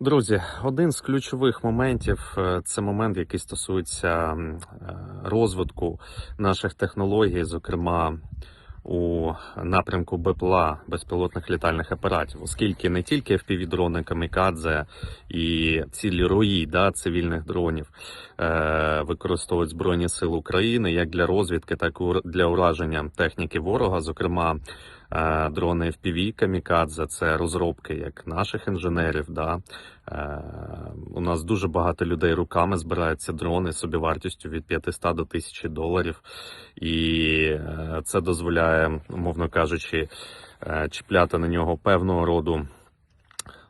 Друзі, один з ключових моментів е, це момент, який стосується е, розвитку наших технологій, зокрема у напрямку БПЛА безпілотних літальних апаратів, оскільки не тільки FPV-дрони Камікадзе і цілі рої да, цивільних дронів е, використовують Збройні Сили України як для розвідки, так і для ураження техніки ворога, зокрема. Е, Дрони FPV Камікадзе це розробки як наших інженерів. Да. Е, У нас дуже багато людей руками збираються дрони дрони собівартістю від 500 до 1000 доларів. І е, це дозволяє, умовно кажучи, чіпляти на нього певного роду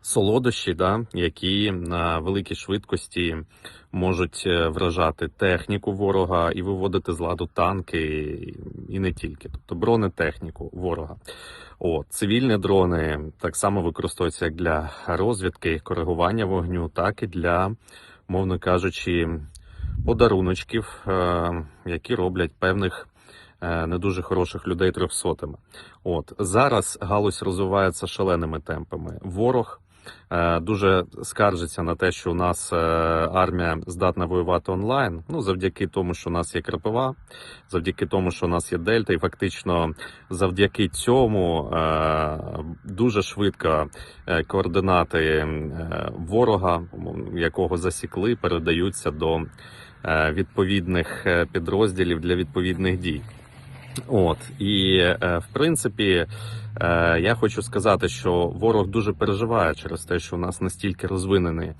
солодощі, да, які на великій швидкості можуть е, вражати техніку ворога і виводити з ладу танки, і не тільки, тобто бронетехніку ворога. От, цивільні дрони так само використовуються як для розвідки, коригування вогню, так і для, мовно кажучи, подаруночків, е, які роблять певних е, не дуже хороших людей трьохсотими. От зараз галузь розвивається шаленими темпами. Ворог дуже скаржиться на те, що у нас е, армія здатна воювати онлайн. Ну завдяки тому, що у нас є крапива, завдяки тому, що у нас є дельта, і фактично завдяки цьому е, дуже швидко е, координати е, ворога, якого засікли, передаються до е, відповідних е, підрозділів для відповідних дій. От і е, в принципі, е, я хочу сказати, що ворог дуже переживає через те, що у нас настільки розвинений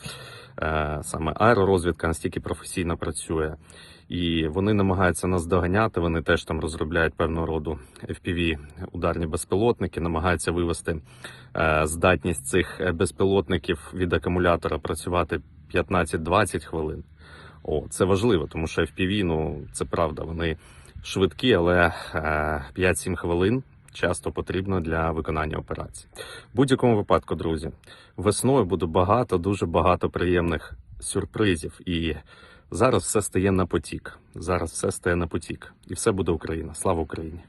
е, саме аеророзвідка, настільки професійно працює, і вони намагаються нас доганяти. Вони теж там розробляють певного роду FPV ударні безпілотники, намагаються вивести здатність цих безпілотників від акумулятора працювати 15-20 хвилин. О, це важливо, тому що FPV, ну це правда, вони швидкі, але е, 5-7 хвилин часто потрібно для виконання операцій. В будь-якому випадку, друзі, весною буде багато, дуже багато приємних сюрпризів. І зараз все стає на потік. Зараз все стає на потік. І все буде Україна. Слава Україні!